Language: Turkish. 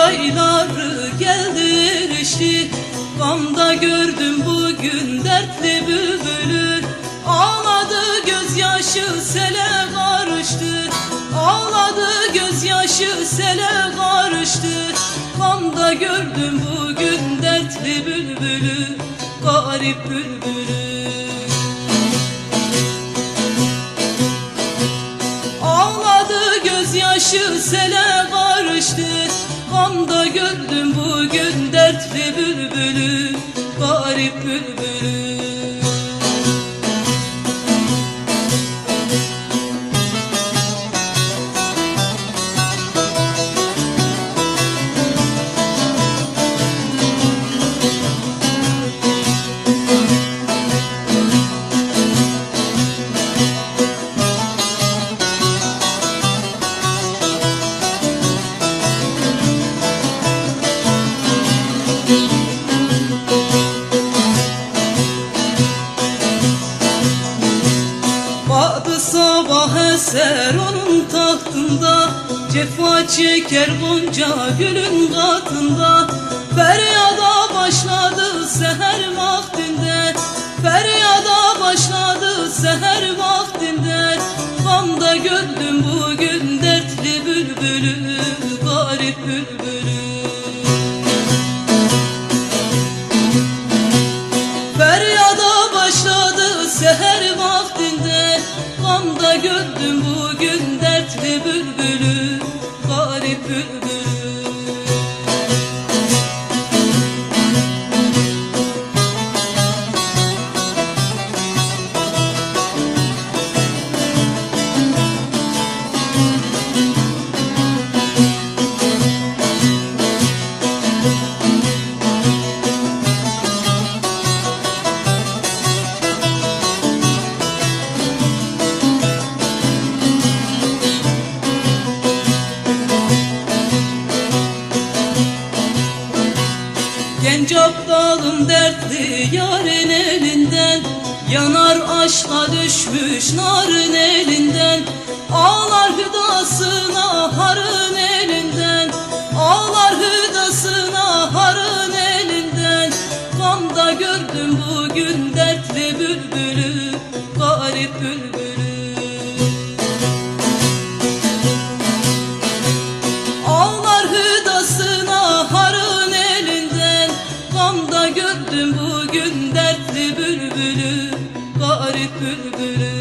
ayları geldi geçti Gamda gördüm bugün dertli bülbülü. Ağladı gözyaşı sele karıştı. Ağladı gözyaşı sele karıştı. Gamda gördüm bugün dertli bülbülü Garip bülbülü. Gözyaşı sele karıştı Gamda gördüm bugün dertli bülbülü Garip bülbülü Badı sabah eser onun tahtında Cefa çeker gonca gülün katında. Feryada başladı seher vaktinde Feryada başladı seher vaktinde. Gamda gördüm bugün dertli bülbülü Garip bülbülü. Feryada başladı seher vaktinde Gamda gördüm bugün dertli bülbülü Garip bülbülü Genç aptalım dertli yarın elinden. Yanar aşka düşmüş narın elinden. Ağlar hüdasına harın elinden. Ağlar hüdasına harın elinden. Gamda gördüm bugün dertli bülbülü Garip bülbülü gördüm bugün dertli bülbülü Garip bülbülü